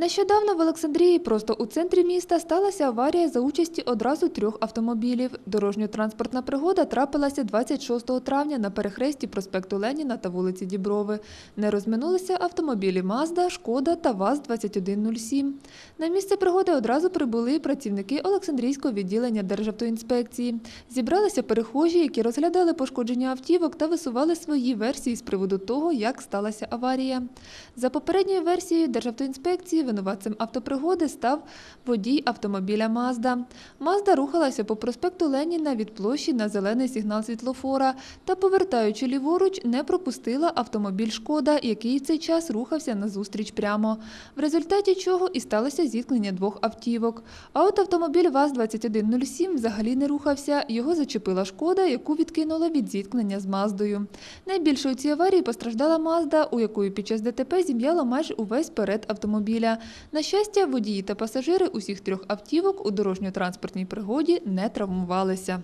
Нещодавно в Олександрії, просто у центрі міста, сталася аварія за участі одразу трьох автомобілів. Дорожньо-транспортна пригода трапилася 26 травня на перехресті проспекту Леніна та вулиці Діброви. Не розминулися автомобілі Мазда, Шкода та ВАЗ-2107. На місце пригоди одразу прибули працівники Олександрійського відділення Державтоінспекції. Зібралися перехожі, які розглядали пошкодження автівок та висували свої версії з приводу того, як сталася аварія. За попередньою версією Державтоінспекції винуватцем автопригоди став водій автомобіля Мазда. Мазда рухалася по проспекту Леніна від площі на зелений сигнал світлофора та, повертаючи ліворуч, не пропустила автомобіль Шкода, який в цей час рухався назустріч прямо. В результаті чого і сталося зіткнення двох автівок. А от автомобіль ВАЗ-2107 взагалі не рухався. Його зачепила Шкода, яку відкинула від зіткнення з Маздою. Найбільше у цій аварії постраждала Мазда, у якої під час ДТП зім'яло майже увесь перед автомобіля. На щастя, водії та пасажири усіх трьох автівок у дорожньо-транспортній пригоді не травмувалися.